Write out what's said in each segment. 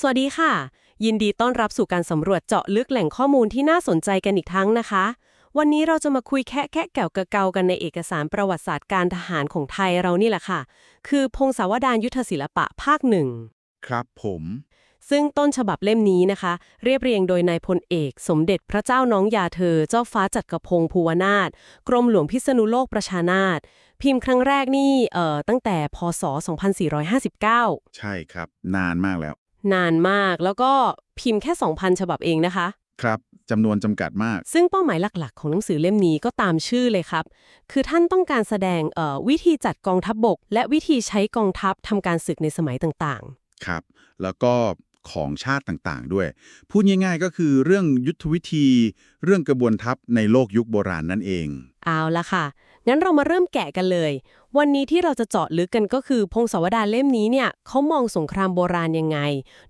สวัสดีค่ะ ยินดีต้อนรับสู่การสำรวจเจาะลึกแหล่งข้อมูลที่น่าสนใจกันอีกครั้งนะคะ วันนี้เราจะมาคุยแค่แค่แก่วกระเกากันในเอกสารประวัติศาสตร์การทหารของไทยเรานี่แหละค่ะ คือพงศาวดารยุทธศิลปะภาคหนึ่งครับผม ซึ่งต้นฉบับเล่มนี้นะคะ เรียบเรียงโดยนายพลเอก สมเด็จพระเจ้าน้องยาเธอ เจ้าฟ้าจักรพงศ์ภูวนาถกรมหลวงพิษณุโลกประชานาถพิมพ์ครั้งแรกนี่เอ่อตั้งแต่พศ 2459 ใช่ครับ นานมากแล้ว นานมากแล้วก็พิมพ์แค่ 2,000 ฉบับเองนะคะ ครับจำนวนจำกัดมาก ซึ่งเป้าหมายหลักๆ ของหนังสือเล่มนี้ก็ตามชื่อเลยครับ คือท่านต้องการแสดงเอ่อวิธีจัดกองทัพบบก และวิธีใช้กองทัพทำการศึกในสมัยต่างครับ แล้วก็ของชาติต่างๆ ด้วย พูดง่ายๆ ก็คือเรื่องยุทธวิธี เรื่องกระบวนทัพในโลกยุคโบราณนั่นเองๆเอาละค่ะ งั้นเรามาเริ่มแกะกันเลย วันนี้ที่เราจะเจาะลึกกันก็คือ พงศาวดารเล่มนี้เนี่ยเขามองสงครามโบราณยังไง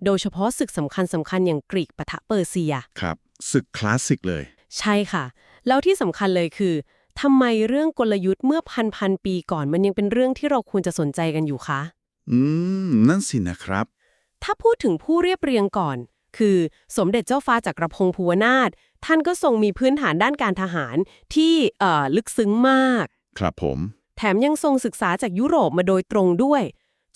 โดยเฉพาะศึกสำคัญสำคัญๆอย่างกรีกปะทะเปอร์เซีย ครับศึกคลาสสิกเลย ใช่ค่ะ แล้วที่สำคัญเลยคือทำไมเรื่องกลยุทธ์เมื่อพันพันปีก่อนมันยังเป็นเรื่องที่เราควรจะสนใจกันอยู่คะ อืม นั่นสินะครับ ถ้าพูดถึงผู้เรียบเรียงก่อน คือสมเด็จเจ้าฟ้าจักรพงศ์ภูวนาถ ท่านก็ทรงมีพื้นฐานด้านการทหารที่เอ่อลึกซึ้งมาก ครับผม แถมยังทรงศึกษาจากยุโรปมาโดยตรงด้วย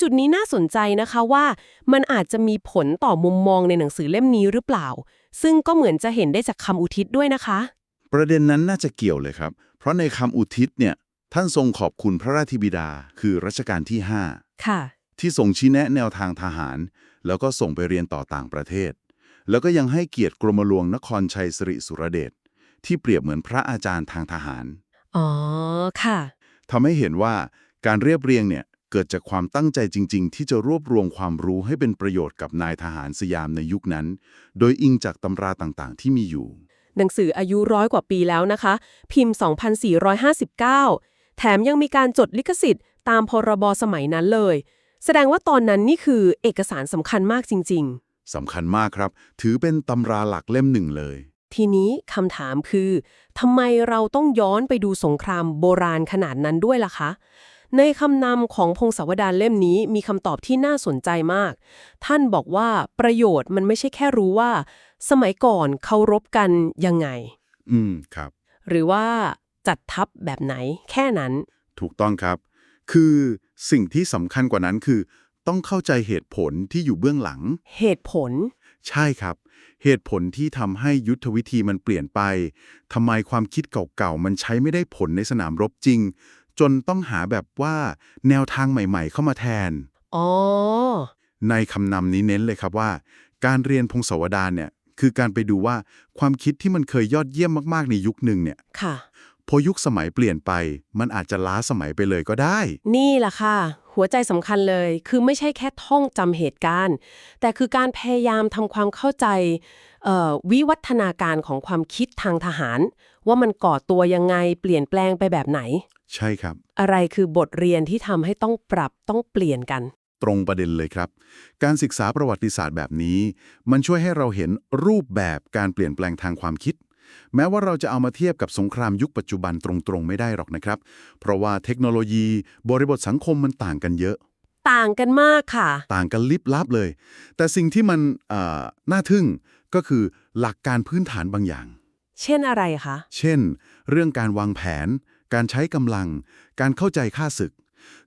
จุดนี้น่าสนใจนะคะว่า มันอาจจะมีผลต่อมุมมองในหนังสือเล่มนี้หรือเปล่า ซึ่งก็เหมือนจะเห็นได้จากคำอุทิศด้วยนะคะ ประเด็นนั้นน่าจะเกี่ยวเลยครับ เพราะในคำอุทิศเนี่ยท่านทรงขอบคุณพระราชบิดา คือรัชกาลที่ค่ะ5ที่ทรงชี้แนะแนวทางทหาร แล้วก็ส่งไปเรียนต่อต่างประเทศ แล้วก็ยังให้เกียรติกรมหลวงนครชัยสิริสุรเดชที่เปรียบเหมือนพระอาจารย์ทางทหาร อ๋อ ค่ะ ทำให้เห็นว่าการเรียบเรียงเนี่ยเกิดจากความตั้งใจจริง ๆ ที่จะรวบรวมความรู้ให้เป็นประโยชน์กับนายทหารสยามในยุคนั้น โดยอิงจากตำราต่างๆ ที่มีอยู่ หนังสืออายุร้อยกว่าปีแล้วนะคะ พิมพ์ 2459 แถมยังมีการจดลิขสิทธิ์ ตามพรบสมัยนั้นเลย แสดงว่าตอนนั้นนี่คือเอกสารสำคัญมากจริง สำคัญมากครับ ถือเป็นตำราหลักเล่มหนึ่งเลยๆทีนี้คำถามคือทำไมเราต้องย้อนไปดูสงครามโบราณขนาดนั้นด้วยล่ะคะ ในคำนำของพงศาวดารเล่มนี้มีคำตอบที่น่าสนใจมาก ท่านบอกว่าประโยชน์มันไม่ใช่แค่รู้ว่า สมัยก่อนเคารพกันยังไง อืมครับ หรือว่าจัดทัพแบบไหนแค่นั้น ถูกต้องครับ คือสิ่งที่สำคัญกว่านั้นคือ ต้องเข้าใจเหตุผลที่อยู่เบื้องหลัง เหตุผล ใช่ครับ เหตุผลที่ทำให้ยุทธวิธีมันเปลี่ยนไปทำไมความคิดเก่าๆ มันใช้ไม่ได้ผลในสนามรบจริง จนต้องหาแบบว่าแนวทางใหม่ๆ เข้ามาแทน อ๋อ ในคำนำนี้เน้นเลยครับว่า การเรียนพงศาวดารเนี่ย คือการไปดูว่าความคิดที่มันเคยยอดเยี่ยมมากๆ ในยุคหนึ่งเนี่ย ค่ะ พอยุคสมัยเปลี่ยนไป มันอาจจะล้าสมัยไปเลยก็ได้ นี่แหละค่ะ หัวใจสำคัญเลย คือไม่ใช่แค่ท่องจำเหตุการณ์ แต่คือการพยายามทำความเข้าใจเอ่อวิวัฒนาการของความคิดทางทหาร ว่ามันก่อตัวยังไงเปลี่ยนแปลงไปแบบไหน ใช่ครับ อะไรคือบทเรียนที่ทำให้ต้องปรับต้องเปลี่ยนกัน ตรงประเด็นเลยครับ การศึกษาประวัติศาสตร์แบบนี้ มันช่วยให้เราเห็นรูปแบบการเปลี่ยนแปลงทางความคิด แม้ว่าเราจะเอามาเทียบกับสงครามยุคปัจจุบันตรงๆ ไม่ได้หรอกนะครับ เพราะว่าเทคโนโลยีบริบทสังคมมันต่างกันเยอะ ต่างกันมากค่ะ ต่างกันลิบลับเลย แต่สิ่งที่มันเอ่อน่าทึ่งก็คือหลักการพื้นฐานบางอย่าง เช่นอะไรคะ เช่น เรื่องการวางแผน การใช้กำลัง การเข้าใจค่าศึก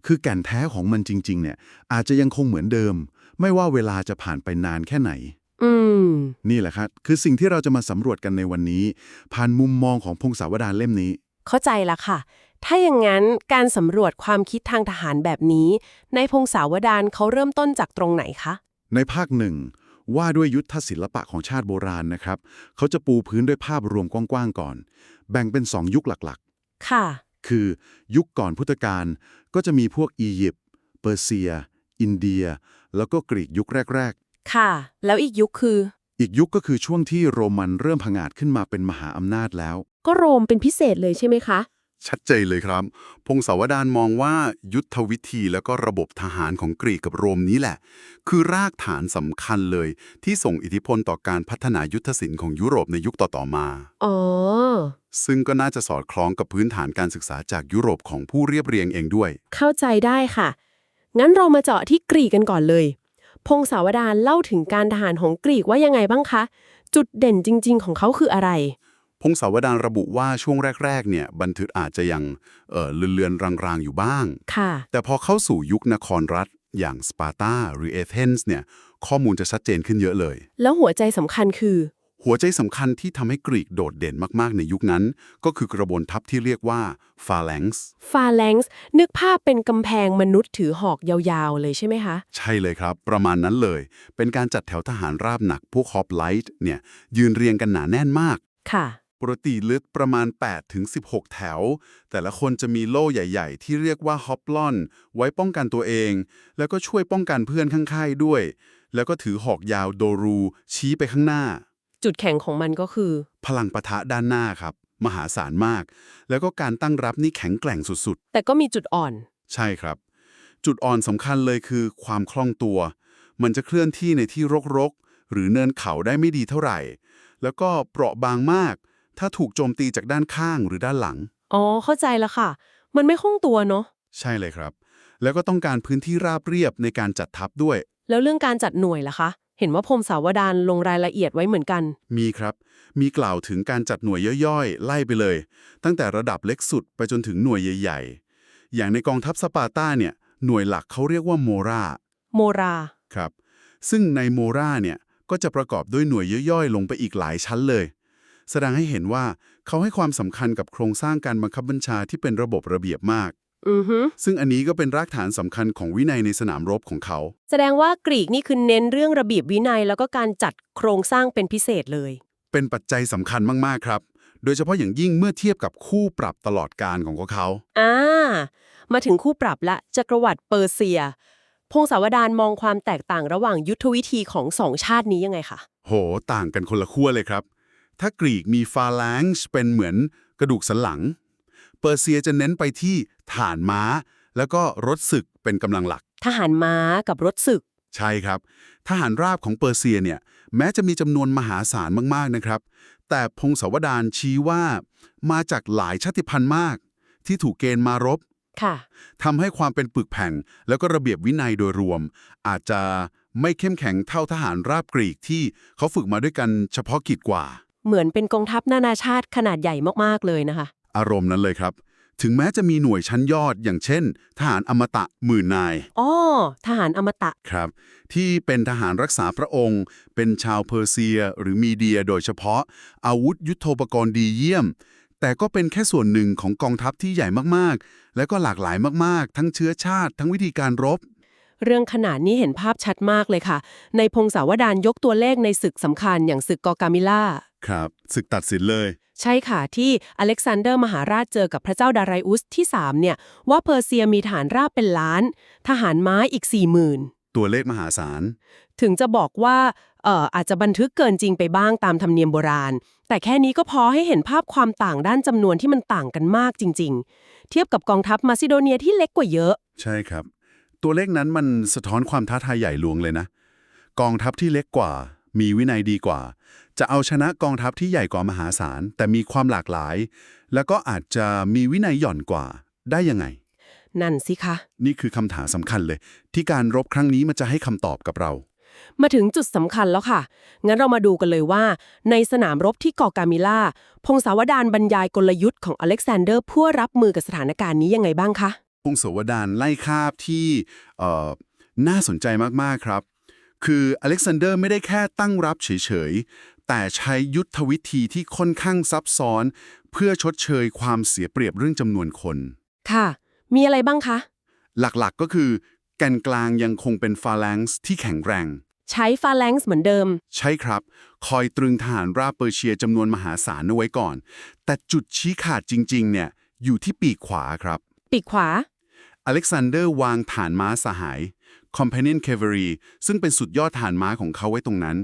คือแก่นแท้ของมันจริงๆเนี่ยอาจจะยังคงเหมือนเดิม ไม่ว่าเวลาจะผ่านไปนานแค่ไหน อืม นี่แหละครับ คือสิ่งที่เราจะมาสำรวจกันในวันนี้ ผ่านมุมมองของพงศาวดารเล่มนี้ เข้าใจละค่ะ ถ้าอย่างนั้นการสำรวจความคิดทางทหารแบบนี้ ในพงศาวดารเขาเริ่มต้นจากตรงไหนคะ ในภาคหนึ่งว่าด้วยยุทธศิลปะของชาติโบราณนะครับ เขาจะปูพื้นด้วยภาพรวมกว้างๆก่อน แบ่งเป็นสองยุคหลักค่ะๆคือยุคก่อนพุทธกาลก็จะมีพวกอียิปต์เปอร์เซีย อินเดีย แล้วก็กรีกยุคแรกๆ ค่ะ แล้วอีกยุคคือ อีกยุคก็คือช่วงที่โรมันเริ่มผงาดขึ้นมาเป็นมหาอำนาจแล้ว ก็โรมเป็นพิเศษเลยใช่ไหมคะ ชัดเจนเลยครับ พงศาวดารมองว่ายุทธวิธีแล้วก็ระบบทหารของกรีกกับโรมนี้แหละ คือรากฐานสำคัญเลย ที่ส่งอิทธิพลต่อการพัฒนายุทธศิลป์ของยุโรปในยุคต่อๆมา อ๋อ ซึ่งก็น่าจะสอดคล้องกับพื้นฐานการศึกษาจากยุโรปของผู้เรียบเรียงเองด้วย เข้าใจได้ค่ะ งั้นเรามาเจาะที่กรีกกันก่อนเลย พงศาวดารเล่าถึงการทหารของกรีกว่ายังไงบ้างคะ จุดเด่นจริง ๆ ของเขาคืออะไร พงศาวดารระบุว่าช่วงแรก ๆ เนี่ยบันทึกอาจจะยังเอ่อเลือนๆรางๆ อยู่บ้าง ค่ะ แต่พอเข้าสู่ยุคนครรัฐอย่างสปาร์ตาหรือเอเธนส์เนี่ยข้อมูลจะชัดเจนขึ้นเยอะเลย แล้วหัวใจสำคัญคือ หัวใจสำคัญที่ทำให้กรีกโดดเด่นมากๆในยุคนั้น ก็คือกระบวนทัพที่เรียกว่าฟาแลงส์ฟาแลงส์นึกภาพเป็นกำแพงมนุษย์ถือหอกยาวๆเลยใช่ไหมคะ ใช่เลยครับ ประมาณนั้นเลย เป็นการจัดแถวทหารราบหนักพวกฮอปไลท์เนี่ย ยืนเรียงกันหนาแน่นมาก ค่ะ ปกติลึกประมาณ 8 ถึง 16 แถว แต่ละคนจะมีโล่ใหญ่ ๆ ที่เรียกว่าฮอปลอน ไว้ป้องกันตัวเอง แล้วก็ช่วยป้องกันเพื่อนข้างๆด้วย แล้วก็ถือหอกยาวโดรูชี้ไปข้างหน้า จุดแข็งของมันก็คือ พลังปะทะด้านหน้าครับ มหาศาลมาก แล้วก็การตั้งรับนี่แข็งแกร่งสุดแต่ก็มีจุดอ่อน ๆ ใช่ครับ จุดอ่อนสำคัญเลยคือความคล่องตัว มันจะเคลื่อนที่ในที่รกๆ หรือเนินเขาได้ไม่ดีเท่าไหร่ แล้วก็เปราะบางมาก ถ้าถูกโจมตีจากด้านข้างหรือด้านหลัง อ๋อ เข้าใจแล้วค่ะ มันไม่คล่องตัวเนาะ ใช่เลยครับ แล้วก็ต้องการพื้นที่ราบเรียบในการจัดทัพด้วย แล้วเรื่องการจัดหน่วยล่ะคะ เห็นว่าพรมสาวดารลงรายละเอียดไว้เหมือนกัน มีครับ มีกล่าวถึงการจัดหน่วยย่อยๆ ไล่ไปเลย ตั้งแต่ระดับเล็กสุดไปจนถึงหน่วยใหญ่ ๆ อย่างในกองทัพสปาร์ตาเนี่ยหน่วยหลักเขาเรียกว่าโมราโมราครับ ซึ่งในโมราเนี่ยก็จะประกอบด้วยหน่วยย่อยๆ ลงไปอีกหลายชั้นเลย แสดงให้เห็นว่าเขาให้ความสำคัญกับโครงสร้างการบังคับบัญชาที่เป็นระบบระเบียบมาก อือฮึซึ่งอันนี้ก็เป็นรากฐานสำคัญของวินัยในสนามรบของเขา แสดงว่ากรีกนี่คือเน้นเรื่องระเบียบวินัยแล้วก็การจัดโครงสร้างเป็นพิเศษเลย เป็นปัจจัยสำคัญมาก ๆ ครับ โดยเฉพาะอย่างยิ่งเมื่อเทียบกับคู่ปรับตลอดการของพวกเขา อ่า มาถึงคู่ปรับละจักรวรรดิเปอร์เซีย พงศาวดารมองความแตกต่างระหว่างยุทธวิธีของสองชาตินี้ยังไงคะ โห ต่างกันคนละขั้วเลยครับ ถ้ากรีกมีฟาแลงซ์เป็นเหมือนกระดูกสันหลัง เปอร์เซียจะเน้นไปที่ ฐานม้า แล้วก็รถศึกเป็นกำลังหลัก ทหารม้ากับรถศึก ใช่ครับ ทหารราบของเปอร์เซียเนี่ยแม้จะมีจำนวนมหาศาลมากๆนะครับ แต่พงศาวดารชี้ว่ามาจากหลายชาติพันธุ์มาก ที่ถูกเกณฑ์มารบค่ะ ทำให้ความเป็นปึกแผ่งแล้วก็ระเบียบวินัยโดยรวม อาจจะไม่เข้มแข็งเท่าทหารราบกรีกที่เขาฝึกมาด้วยกันเฉพาะกิจกว่า เหมือนเป็นกองทัพนานาชาติขนาดใหญ่มากๆเลยนะคะ อารมณ์นั้นเลยครับ ถึงแม้จะมีหน่วยชั้นยอดอย่างเช่น ทหารอมตะหมื่นนายอ๋อทหารอมตะครับ ที่เป็นทหารรักษาพระองค์ เป็นชาวเพอร์เซีย หรือมีเดียโดยเฉพาะ อาวุธยุโทโธปกรณ์ดีเยี่ยม แต่ก็เป็นแค่ส่วนหนึ่งของกองทัพที่ใหญ่มากๆ และก็หลากหลายมากๆ ทั้งเชื้อชาติ ทั้งวิธีการรบ เรื่องขนาดนี้เห็นภาพชัดมากเลยค่ะ ในพงศาวดารยกตัวเลขในศึกสำคัญอย่างศึกกอกามิล่าครับศึกตัดสินเลย ใช่ค่ะที่อเล็กซานเดอร์มหาราชเจอกับพระเจ้าดาไรอุสที่ 3 เนี่ย ว่าเพอร์เซียมีฐานราบเป็นล้าน ทหารม้าอีก 40,000 ตัวเลขมหาศาล ถึงจะบอกว่าเอ่ออาจจะบันทึกเกินจริงไปบ้างตามธรรมเนียมโบราณ แต่แค่นี้ก็พอให้เห็นภาพความต่างด้านจำนวนที่มันต่างกันมากจริง ๆ เทียบกับกองทัพมาซิโดเนียที่เล็กกว่าเยอะ ใช่ครับ ตัวเลขนั้นมันสะท้อนความท้าทายใหญ่หลวงเลยนะ กองทัพที่เล็กกว่า มีวินัยดีกว่า จะเอาชนะกองทัพที่ใหญ่กว่ามหาศาล แต่มีความหลากหลาย แล้วก็อาจจะมีวินัยหย่อนกว่าได้ยังไง นั่นสิคะ นี่คือคำถามสำคัญเลย ที่การรบครั้งนี้มันจะให้คำตอบกับเรา มาถึงจุดสำคัญแล้วค่ะ งั้นเรามาดูกันเลยว่า ในสนามรบที่เกาะกามิล่า พงศาวดารบรรยายกลยุทธ์ของอเล็กซานเดอร์เพื่อรับมือกับสถานการณ์นี้ยังไงบ้างคะ พงศาวดารไล่คาบที่เอ่อน่าสนใจมากๆครับ คืออเล็กซานเดอร์ไม่ได้แค่ตั้งรับเฉยๆ แต่ใช้ยุทธวิธีที่ค่อนข้างซับซ้อน เพื่อชดเชยความเสียเปรียบเรื่องจำนวนคน ค่ะ มีอะไรบ้างคะ หลักๆก็คือ แกนกลางยังคงเป็นฟาแลงซ์ที่แข็งแรง ใช้ฟาแลงซ์เหมือนเดิม ใช่ครับ คอยตรึงทหารราบเปอร์เชียจำนวนมหาศาลเอาไว้ก่อน แต่จุดชี้ขาดจริง ๆ เนี่ยอยู่ที่ปีกขวาครับ ปีกขวา อเล็กซานเดอร์วางฐานม้าสหาย Companion Cavalry ซึ่งเป็นสุดยอดฐานม้าของเขาไว้ตรงนั้น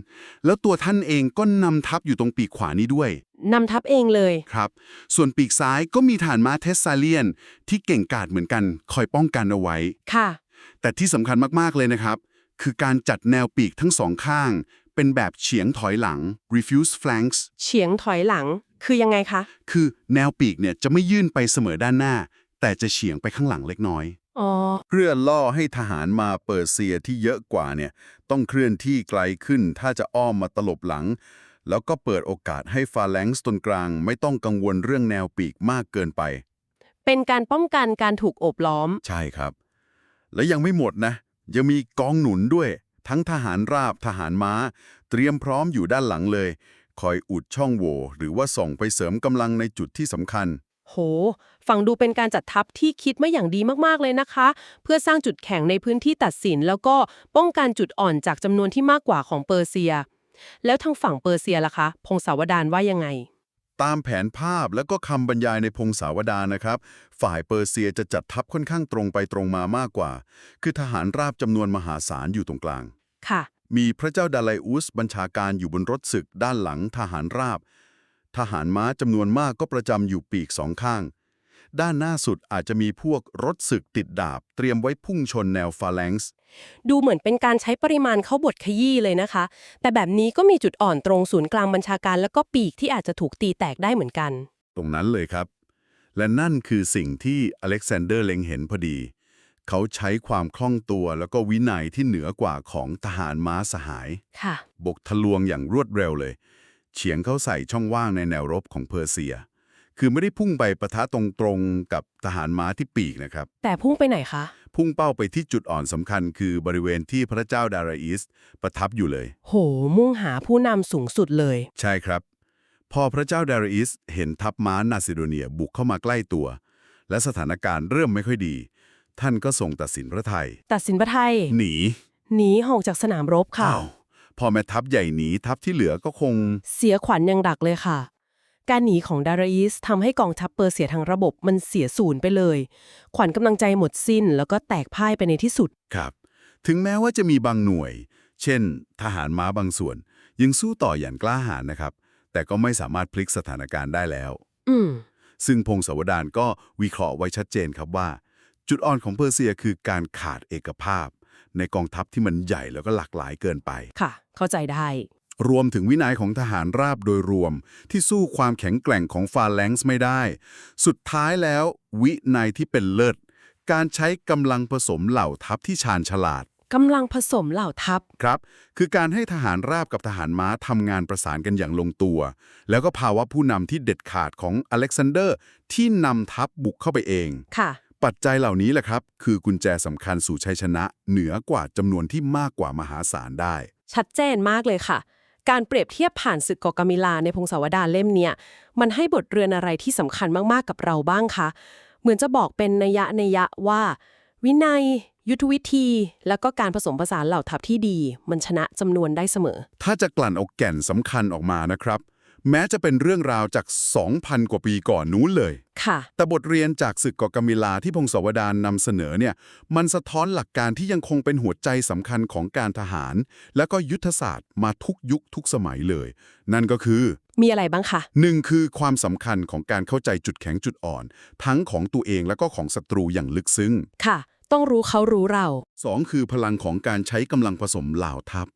แล้วตัวท่านเองก็นำทัพอยู่ตรงปีกขวานี้ด้วยนำทัพเองเลย ครับ ส่วนปีกซ้ายก็มีฐานม้าเทสซาเลียน ที่เก่งกาจเหมือนกัน คอยป้องกันเอาไว้ ค่ะ แต่ที่สำคัญมากๆเลยนะครับ คือการจัดแนวปีกทั้งสองข้าง เป็นแบบเฉียงถอยหลัง refuse flanks เฉียงถอยหลัง คือยังไงคะ คือแนวปีกเนี่ยจะไม่ยื่นไปเสมอด้านหน้า แต่จะเฉียงไปข้างหลังเล็กน้อย อ๋อ เพื่อล่อให้ทหารมาเปอร์เซียที่เยอะกว่าเนี่ย ต้องเคลื่อนที่ไกลขึ้นถ้าจะอ้อมมาตลบหลัง แล้วก็เปิดโอกาสให้ฟาแลงซ์ตนกลาง ไม่ต้องกังวลเรื่องแนวปีกมากเกินไป เป็นการป้องกันการถูกโอบล้อม ใช่ครับ และยังไม่หมดนะ ยังมีกองหนุนด้วย ทั้งทหารราบทหารม้า เตรียมพร้อมอยู่ด้านหลังเลย คอยอุดช่องโหว่หรือว่าส่งไปเสริมกำลังในจุดที่สำคัญ โห ฟังดูเป็นการจัดทัพที่คิดมาอย่างดีมากๆเลยนะคะ เพื่อสร้างจุดแข็งในพื้นที่ตัดสิน แล้วก็ป้องกันจุดอ่อนจากจำนวนที่มากกว่าของเปอร์เซีย แล้วทางฝั่งเปอร์เซียล่ะคะ พงศาวดารว่ายังไง ตามแผนภาพและก็คำบรรยายในพงศาวดารนะครับ ฝ่ายเปอร์เซียจะจัดทัพค่อนข้างตรงไปตรงมามากกว่า คือทหารราบจำนวนมหาศาลอยู่ตรงกลาง ค่ะ มีพระเจ้าดาไลอุสบัญชาการอยู่บนรถศึกด้านหลังทหารราบ ทหารม้าจำนวนมากก็ประจำอยู่ปีกสองข้าง ด้านหน้าสุดอาจจะมีพวกรถศึกติดดาบ เตรียมไว้พุ่งชนแนวฟาแลงซ์ดูเหมือนเป็นการใช้ปริมาณเข้าบทขยี้เลยนะคะ แต่แบบนี้ก็มีจุดอ่อนตรงศูนย์กลางบัญชาการ แล้วก็ปีกที่อาจจะถูกตีแตกได้เหมือนกัน ตรงนั้นเลยครับ และนั่นคือสิ่งที่อเล็กซานเดอร์เล็งเห็นพอดี เขาใช้ความคล่องตัวแล้วก็วินัยที่เหนือกว่าของทหารม้าสหาย ค่ะ บกทะลวงอย่างรวดเร็วเลย เฉียงเข้าใส่ช่องว่างในแนวรบของเพอร์เซีย คือไม่ได้พุ่งไปประทะตรงๆกับทหารม้าที่ปีกนะครับ แต่พุ่งไปไหนคะ พุ่งเป้าไปที่จุดอ่อนสำคัญคือบริเวณที่พระเจ้าดาราอิสประทับอยู่เลย โห มุ่งหาผู้นำสูงสุดเลย ใช่ครับ พอพระเจ้าดาราอิสเห็นทัพม้านาซิโดเนียบุกเข้ามาใกล้ตัว และสถานการณ์เริ่มไม่ค่อยดี ท่านก็ทรงตัดสินพระไทย ตัดสินพระไทย หนี หนีออกจากสนามรบค่ะอ้าว พอแม่ทัพใหญ่หนีทัพที่เหลือก็คง เสียขวัญยังดักเลยค่ะ การหนีของดาราอิสทำให้กองทัพเปอร์เซียทั้งระบบมันเสียศูนย์ไปเลย ขวัญกำลังใจหมดสิ้น แล้วก็แตกพ่ายไปในที่สุด ครับ ถึงแม้ว่าจะมีบางหน่วย เช่น ทหารม้าบางส่วน ยังสู้ต่ออย่างกล้าหาญนะครับ แต่ก็ไม่สามารถพลิกสถานการณ์ได้แล้ว อืมซึ่งพงศาวดารก็วิเคราะห์ไว้ชัดเจนครับว่า จุดอ่อนของเปอร์เซียคือการขาดเอกภาพ ในกองทัพที่มันใหญ่แล้วก็หลากหลายเกินไป ค่ะ เข้าใจได้ รวมถึงวินัยของทหารราบโดยรวม ที่สู้ความแข็งแกร่งของฟาแลงซ์ไม่ได้ สุดท้ายแล้ว วินัยที่เป็นเลิศ การใช้กำลังผสมเหล่าทัพที่ชาญฉลาดกำลังผสมเหล่าทัพ ครับ คือการให้ทหารราบกับทหารม้าทำงานประสานกันอย่างลงตัว แล้วก็ภาวะผู้นำที่เด็ดขาดของอเล็กซานเดอร์ที่นำทัพบุกเข้าไปเอง ค่ะ ปัจจัยเหล่านี้แหละครับ คือกุญแจสำคัญสู่ชัยชนะ เหนือกว่าจำนวนที่มากกว่ามหาศาลได้ ชัดเจนมากเลยค่ะ การเปรียบเทียบผ่านศึกกอกามิลาในพงศาวดารเล่มเนี้ยมันให้บทเรียนอะไรที่สำคัญมากๆกับเราบ้างคะเหมือนจะบอกเป็นนัยยะนัยยะว่า วินัย ยุทธวิธี แล้วก็การผสมผสานเหล่าทัพที่ดี มันชนะจำนวนได้เสมอ ถ้าจะกลั่นเอาแก่นสำคัญออกมานะครับ แม้จะเป็นเรื่องราวจาก 2,000 กว่าปีก่อนนู้นเลย ค่ะ แต่บทเรียนจากศึกกอกามิลาที่พงศาวดารนำเสนอเนี่ย มันสะท้อนหลักการที่ยังคงเป็นหัวใจสำคัญของการทหาร และก็ยุทธศาสตร์มาทุกยุคทุกสมัยเลย นั่นก็คือ มีอะไรบ้างคะหนึ่งคือความสำคัญของการเข้าใจจุดแข็งจุดอ่อน ทั้งของตัวเองและก็ของศัตรูอย่างลึกซึ้งค่ะ ต้องรู้เขารู้เรา สองคือพลังของการใช้กำลังผสมเหล่าทัพ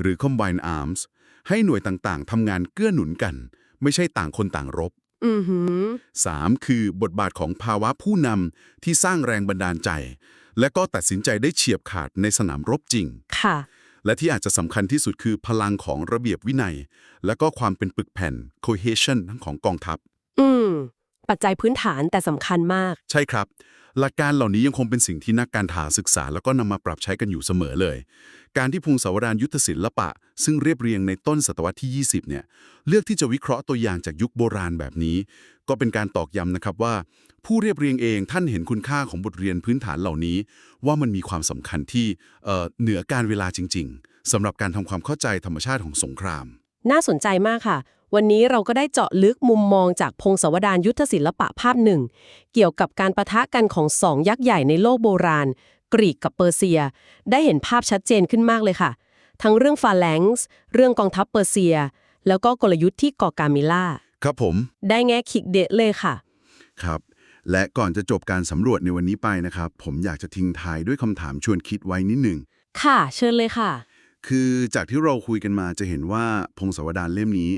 หรือ combine arms ให้หน่วยต่างๆทำงานเกื้อหนุนกัน ไม่ใช่ต่างคนต่างรบ อือหือ 3. คือบทบาทของภาวะผู้นำที่สร้างแรงบันดาลใจ และก็ตัดสินใจได้เฉียบขาดในสนามรบจริง ค่ะ และที่อาจจะสำคัญที่สุดคือพลังของระเบียบวินัย และก็ความเป็นปึกแผ่น cohesion ทั้งของกองทัพ อืม ปัจจัยพื้นฐานแต่สำคัญมาก ใช่ครับ หลักการเหล่านี้ยังคงเป็นสิ่งที่นักการทหารศึกษา แล้วก็นำมาปรับใช้กันอยู่เสมอเลย การที่พงศาวดารยุทธศิลปะ ซึ่งเรียบเรียงในต้นศตวรรษที่ 20 เนี่ยเลือกที่จะวิเคราะห์ตัวอย่างจากยุคโบราณแบบนี้ ก็เป็นการตอกย้ำนะครับว่า ผู้เรียบเรียงเองท่านเห็นคุณค่าของบทเรียนพื้นฐานเหล่านี้ ว่ามันมีความสำคัญที่เอ่อเหนือการเวลาจริง ๆสำหรับการทำความเข้าใจธรรมชาติของสงคราม น่าสนใจมากค่ะ วันนี้เราก็ได้เจาะลึกมุมมองจากพงศาวดารยุทธศิลปะภาพหนึ่ง เกี่ยวกับการประทะกันของสองยักษ์ใหญ่ในโลกโบราณ กรีกกับเปอร์เซีย ได้เห็นภาพชัดเจนขึ้นมากเลยค่ะ ทั้งเรื่องฟาแลงซ์เรื่องกองทัพเปอร์เซีย แล้วก็กลยุทธ์ที่ก่อกามิล่าครับผม ได้แง่คิกเดะเลยค่ะ ครับ และก่อนจะจบการสำรวจในวันนี้ไปนะครับ ผมอยากจะทิ้งท้ายด้วยคำถามชวนคิดไว้นิดหนึ่งค่ะ เชิญเลยค่ะ คือจากที่เราคุยกันมาจะเห็นว่าพงศาวดารเล่มนี้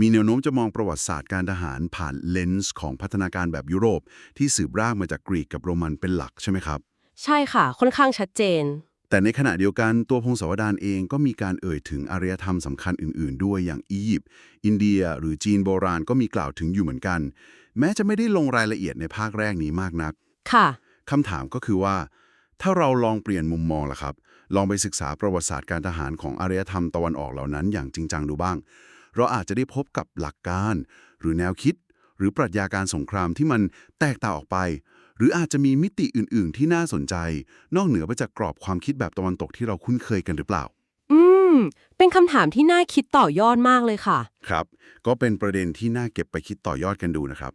มีแนวโน้มจะมองประวัติศาสตร์การทหารผ่านเลนส์ของพัฒนาการแบบยุโรป ที่สืบรากมาจากกรีกกับโรมันเป็นหลักใช่ไหมครับ ใช่ค่ะ ค่อนข้างชัดเจน แต่ในขณะเดียวกันตัวพงศาวดารเองก็มีการเอ่ยถึงอารยธรรมสำคัญอื่น ๆ ด้วยอย่างอียิปต์อินเดีย หรือจีนโบราณก็มีกล่าวถึงอยู่เหมือนกัน แม้จะไม่ได้ลงรายละเอียดในภาคแรกนี้มากนัก ค่ะคำถามก็คือว่า ถ้าเราลองเปลี่ยนมุมมองล่ะครับ ลองไปศึกษาประวัติศาสตร์การทหารของอารยธรรมตะวันออกเหล่านั้นอย่างจริงจังดูบ้าง เราอาจจะได้พบกับหลักการ หรือแนวคิด หรือปรัชญาการสงครามที่มันแตกต่างออกไป หรืออาจจะมีมิติอื่น ๆ ที่น่าสนใจ นอกเหนือไปจากกรอบความคิดแบบตะวันตกที่เราคุ้นเคยกันหรือเปล่า อืม เป็นคำถามที่น่าคิดต่อยอดมากเลยค่ะ ครับ ก็เป็นประเด็นที่น่าเก็บไปคิดต่อยอดกันดูนะครับ